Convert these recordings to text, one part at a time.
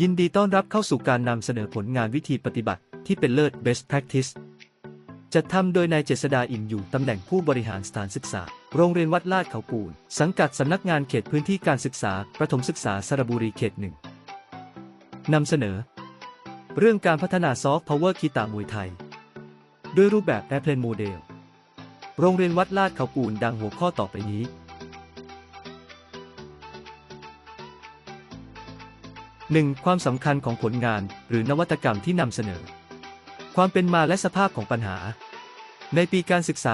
ยินดีต้อนรับเข้าสู่การนำเสนอผลงานวิธีปฏิบัติที่เป็นเลิศ best practice จัดทำโดยนายเจษดาอิ่มอยู่ตำแหน่งผู้บริหารสถานศึกษา โรงเรียนวัดลาดเขาปูน สังกัดสำนักงานเขตพื้นที่การศึกษา ประถมศึกษาสระบุรีเขตหนึ่งนำเสนอ เรื่องการพัฒนาซอฟต์พาวเวอร์คีตามวยไทย ด้วยรูปแบบแอ r เพลนโมเดลโรงเรียนวัดลาดเขาปูนดังหัวข้อต่อไปนี้ 1. ความสำคัญของผลงานหรือนวัตกรรมที่นำเสนอ ความเป็นมาและสภาพของปัญหา ในปีการศึกษา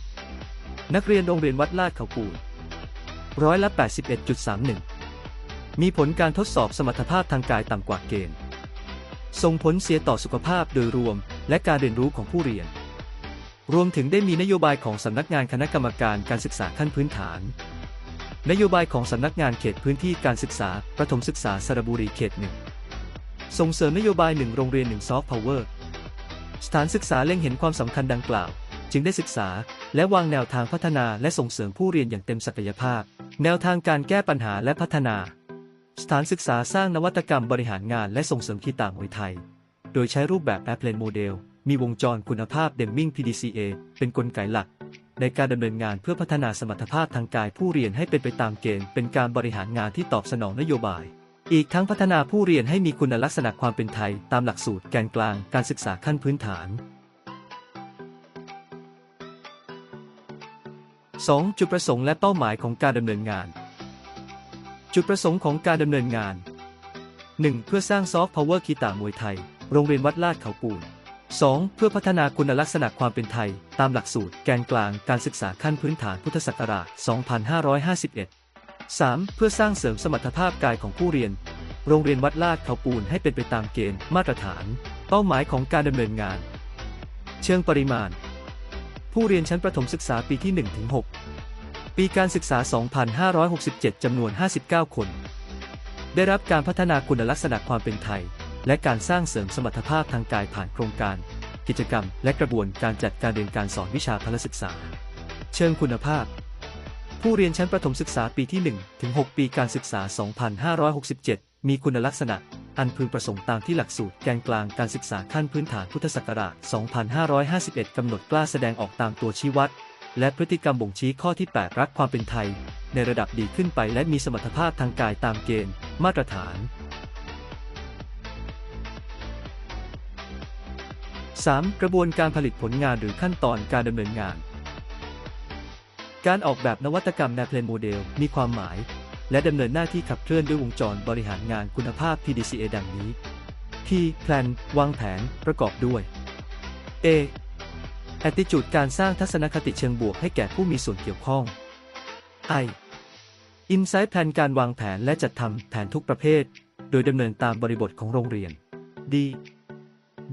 2566 นักเรียนโรงเรียนวัดลาดเขาปูนร้อยละ 81.31 มีผลการทดสอบสมรรถภาพทางกายต่ำกว่าเกณฑ์ ส่งผลเสียต่อสุขภาพโดยรวม และการเรียนรู้ของผู้เรียน รวมถึงได้มีนโยบายของสำนักงานคณะกรรมการการศึกษาขั้นพื้นฐาน นโยบายของสำนักงานเขตพื้นที่การศึกษา ประถมศึกษาสระบุรีเขตหนึ่งส่งเสริมนโยบายหนึ่งโรงเรียนหนึ่งซอฟต์พาวเวอร์สถานศึกษาเล็งเห็นความสำคัญดังกล่าว จึงได้ศึกษา และวางแนวทางพัฒนาและส่งเสริมผู้เรียนอย่างเต็มศักยภาพ แนวทางการแก้ปัญหาและพัฒนา สถานศึกษาสร้างนวัตกรรมบริหารงานและส่งเสริมคีต่ามวยไทย โดยใช้รูปแบบแอปเพลนโมเดลมีวงจรคุณภาพเดมมิง PDCA เป็นกลไกหลัก ในการดำเนินงานเพื่อพัฒนาสมรรถภาพทางกายผู้เรียนให้เป็นไปตามเกณฑ์เป็นการบริหารงานที่ตอบสนองนโยบาย อีกทั้งพัฒนาผู้เรียนให้มีคุณลักษณะความเป็นไทย ตามหลักสูตรแกนกลางการศึกษาขั้นพื้นฐาน 2. จุดประสงค์และเป้าหมายของการดำเนินงาน จุดประสงค์ของการดำเนินงาน 1. เพื่อสร้างซอฟต์พาวเวอร์กีตามวยไทย โรงเรียนวัดลาดเขาปูน 2. เพื่อพัฒนาคุณลักษณะความเป็นไทย ตามหลักสูตร แกนกลางการศึกษาขั้นพื้นฐานพุทธศักราช 2551 3. เพื่อสร้างเสริมสมรรถภาพกายของผู้เรียน โรงเรียนวัดลาดเขาปูนให้เป็นไปตามเกณฑ์มาตรฐาน เป้าหมายของการดำเนินงาน เชิงปริมาณ ผู้เรียนชั้นประถมศึกษาปีที่ 1-6 ปีการศึกษา 2567 จำนวน 59 คน ได้รับการพัฒนาคุณลักษณะความเป็นไทย และการสร้างเสริมสมรรถภาพทางกายผ่านโครงการ กิจกรรม และกระบวนการจัดการเรียนการสอนวิชาพละศึกษา เชิงคุณภาพ ผู้เรียนชั้นประถมศึกษาปีที่ 1 ถึง 6 ปีการศึกษา 2567 มีคุณลักษณะ อันพึงประสงค์ตามที่หลักสูตรแกนกลางการศึกษาขั้นพื้นฐานพุทธศักราช 2551 กำหนดกล้าแสดงออกตามตัวชี้วัด และพฤติกรรมบ่งชี้ข้อที่ 8 รักความเป็นไทย ในระดับดีขึ้นไปและมีสมรรถภาพทางกายตามเกณฑ์ มาตรฐาน 3. กระบวนการผลิตผลงานหรือขั้นตอนการดำเนินงาน การออกแบบนวัตกรรมแนวเพลนโมเดลมีความหมาย และดำเนินหน้าที่ขับเคลื่อนด้วยวงจรบริหารงานคุณภาพ PDCA ดังนี้ P Plan วางแผนประกอบด้วย A Attitude การสร้างทัศนคติเชิงบวกให้แก่ผู้มีส่วนเกี่ยวข้อง I Insight Plan การวางแผนและจัดทำแผนทุกประเภท โดยดำเนินตามบริบทของโรงเรียน D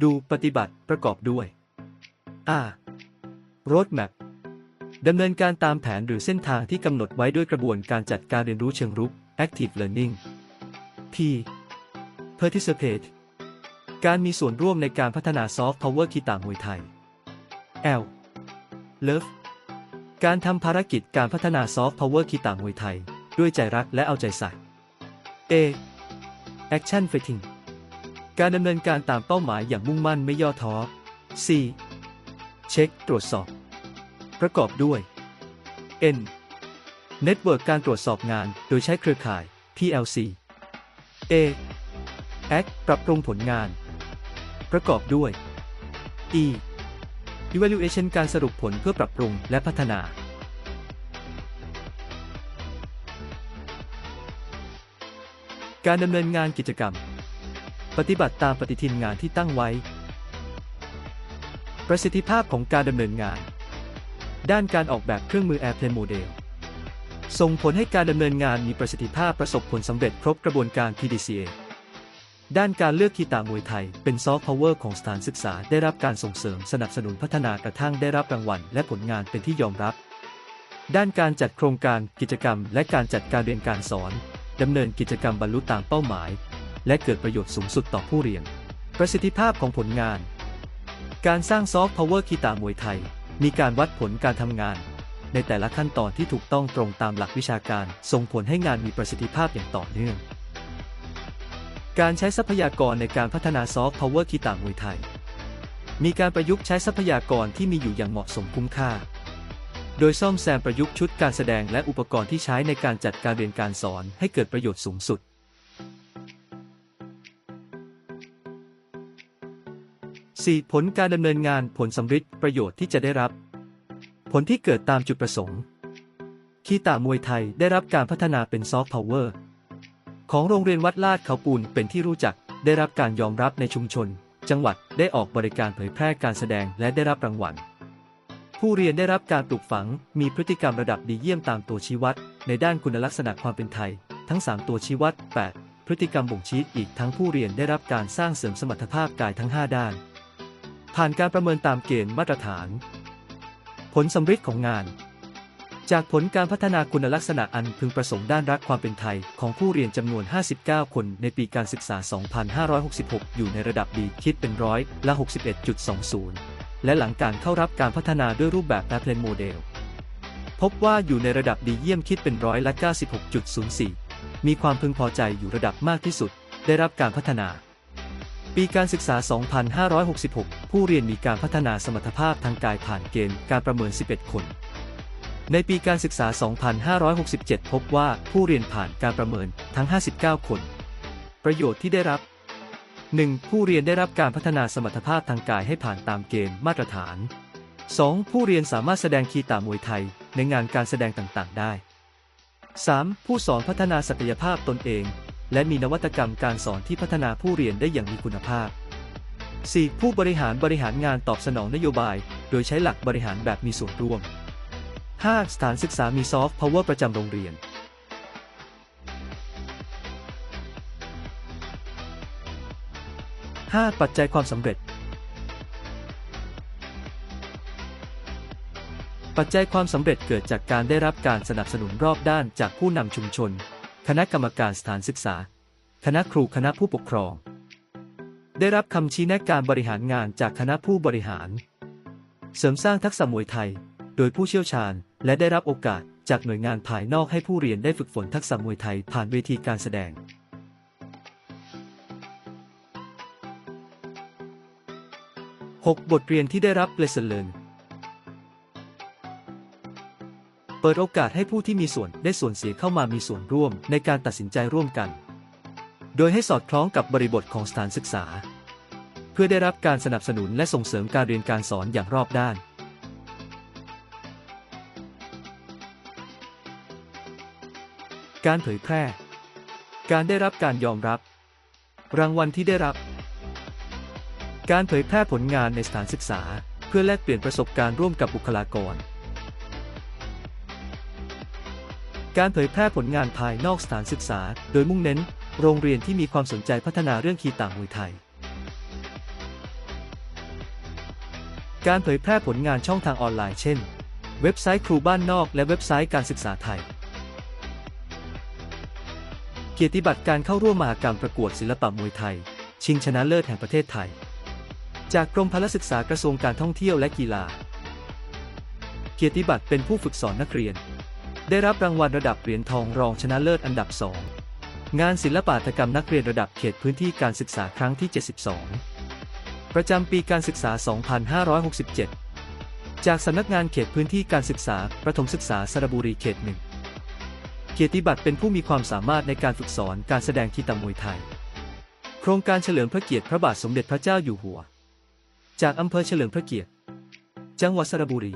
ดูปฏิบัติประกอบด้วย R Roadmap ดำเนินการตามแผนหรือเส้นทางที่กำหนดไว้ด้วยกระบวนการจัดการเรียนรู้เชิงรุก Active Learning P Participate การมีส่วนร่วมในการพัฒนาซอฟต์พาวเวอร์คีตามวยไทย L Love การทำภารกิจการพัฒนาซอฟต์พาวเวอร์คีตามวยไทย ด้วยใจรักและเอาใจใส่ A Action Fighting การดำเนินการตามเป้าหมายอย่างมุ่งมั่นไม่ย่อท้อ C เช็คตรวจสอบ ประกอบด้วย N Network การตรวจสอบงานโดยใช้เครือข่าย PLC A Act ปรับปรุงผลงาน ประกอบด้วย E Evaluation การสรุปผลเพื่อปรับปรุงและพัฒนา การดำเนินงานกิจกรรม ปฏิบัติตามปฏิทินงานที่ตั้งไว้ ประสิทธิภาพของการดำเนินงาน ด้านการออกแบบเครื่องมือ Airplane Model ส่งผลให้การดำเนินงานมีประสิทธิภาพประสบผลสำเร็จครบกระบวนการ PDCA ด้านการเลือกคีตามวยไทย เป็นซอฟต์พาวเวอร์ของสถานศึกษาได้รับการส่งเสริมสนับสนุนพัฒนากระทั่งได้รับรางวัลและผลงานเป็นที่ยอมรับ ด้านการจัดโครงการกิจกรรม และการจัดการเรียนการสอนดำเนินกิจกรรมบรรลุตามเป้าหมาย และเกิดประโยชน์สูงสุดต่อผู้เรียน ประสิทธิภาพของผลงาน การสร้างซอฟต์พาวเวอร์คีตามวยไทย มีการวัดผลการทำงาน ในแต่ละขั้นตอนที่ถูกต้องตรงตามหลักวิชาการ ส่งผลให้งานมีประสิทธิภาพอย่างต่อเนื่อง การใช้ทรัพยากรในการพัฒนาซอฟต์พาวเวอร์กีตาร์มวยไทย มีการประยุกต์ใช้ทรัพยากรที่มีอยู่อย่างเหมาะสมคุ้มค่าโดยซ่อมแซมประยุกต์ชุดการแสดงและอุปกรณ์ที่ใช้ในการจัดการเรียนการสอนให้เกิดประโยชน์สูงสุด 4. ผลการดำเนินงานผลสำฤทธิ์ประโยชน์ที่จะได้รับ ผลที่เกิดตามจุดประสงค์ คีตามวยไทยได้รับการพัฒนาเป็นซอฟต์พาวเวอร์ของโรงเรียนวัดลาดเขาปูนเป็นที่รู้จักได้รับการยอมรับในชุมชน จังหวัดได้ออกบริการเผยแพร่การแสดงและได้รับรางวัล ผู้เรียนได้รับการปลูกฝัง มีพฤติกรรมระดับดีเยี่ยมตามตัวชี้วัด ในด้านคุณลักษณะความเป็นไทย ทั้ง 3 ตัวชี้วัด 8 พฤติกรรมบ่งชี้อีกทั้งผู้เรียนได้รับการสร้างเสริมสมรรถภาพกายทั้ง 5 ด้าน ผ่านการประเมินตามเกณฑ์มาตรฐาน ผลสำฤทธิ์ของงาน จากผลการพัฒนาคุณลักษณะอันพึงประสงค์ด้านรักความเป็นไทยของผู้เรียนจำนวน 59 คนในปีการศึกษา 2566 อยู่ในระดับดีคิดเป็นร้อยละ 61.20 และหลังการเข้ารับการพัฒนาด้วยรูปแบบแอปเพลนโมเดลพบว่าอยู่ในระดับดีเยี่ยมคิดเป็นร้อยละ 96.04 มีความพึงพอใจอยู่ระดับมากที่สุด ได้รับการพัฒนา ปีการศึกษา 2566 ผู้เรียนมีการพัฒนาสมรรถภาพทางกายผ่านเกณฑ์การประเมิน 11 คน ในปีการศึกษา 2567 พบว่าผู้เรียนผ่านการประเมินทั้ง 59 คน ประโยชน์ที่ได้รับ 1. ผู้เรียนได้รับการพัฒนาสมรรถภาพทางกายให้ผ่านตามเกณฑ์มาตรฐาน 2. ผู้เรียนสามารถแสดงคีตามวยไทย ในงานการแสดงต่างๆ ได้ 3. ผู้สอนพัฒนาศักยภาพตนเอง และมีนวัตกรรมการสอนที่พัฒนาผู้เรียนได้อย่างมีคุณภาพ 4. ผู้บริหารบริหารงานตอบสนองนโยบาย โดยใช้หลักบริหารแบบมีส่วนร่วม 5. สถานศึกษามีซอฟต์พาวเวอร์ประจำโรงเรียน 5. ปัจจัยความสำเร็จ ปัจจัยความสำเร็จเกิดจากการได้รับการสนับสนุนรอบด้านจากผู้นำชุมชน คณะกรรมการสถานศึกษา คณะครูคณะผู้ปกครอง ได้รับคำชี้แนะการบริหารงานจากคณะผู้บริหาร เสริมสร้างทักษะมวยไทย โดยผู้เชี่ยวชาญ และได้รับโอกาสจากหน่วยงานภายนอกให้ผู้เรียนได้ฝึกฝนทักษะมวยไทยผ่านเวทีการแสดง 6. บทเรียนที่ได้รับ Lesson Learn เปิดโอกาสให้ผู้ที่มีส่วนได้ส่วนเสียเข้ามามีส่วนร่วมในการตัดสินใจร่วมกัน โดยให้สอดคล้องกับบริบทของสถานศึกษา เพื่อได้รับการสนับสนุนและส่งเสริมการเรียนการสอนอย่างรอบด้าน การเผยแพร่ การได้รับการยอมรับ รางวัลที่ได้รับ การเผยแพร่ผลงานในสถานศึกษา เพื่อแลกเปลี่ยนประสบการณ์ร่วมกับบุคลากร การเผยแพร่ผลงานภายนอกสถานศึกษา โดยมุ่งเน้น โรงเรียนที่มีความสนใจพัฒนาเรื่องคีต่างมวยไทย การเผยแพร่ผลงานช่องทางออนไลน์ เช่น เว็บไซต์ครูบ้านนอก และเว็บไซต์การศึกษาไทย เกียรติบัตรการเข้าร่วมมหกรรมประกวดศิลปะมวยไทย ชิงชนะเลิศแห่งประเทศไทย จากกรมพลศึกษากระทรวงการท่องเที่ยวและกีฬา เกียรติบัตรเป็นผู้ฝึกสอนนักเรียน ได้รับรางวัลระดับเหรียญทองรองชนะเลิศอันดับ 2 งานศิลปาถกรรมนักเรียนระดับเขตพื้นที่การศึกษาครั้งที่ 72 ประจำปีการศึกษา 2567 จากสำนักงานเขตพื้นที่การศึกษา ประถมศึกษาสระบุรีเขตหนึ่งเกียรติบัตรเป็นผู้มีความสามารถในการฝึกสอนการแสดงคีตามวยไทย โครงการเฉลิมพระเกียรติพระบาทสมเด็จพระเจ้าอยู่หัว จากอำเภอเฉลิมพระเกียรติ จังหวัดสระบุรี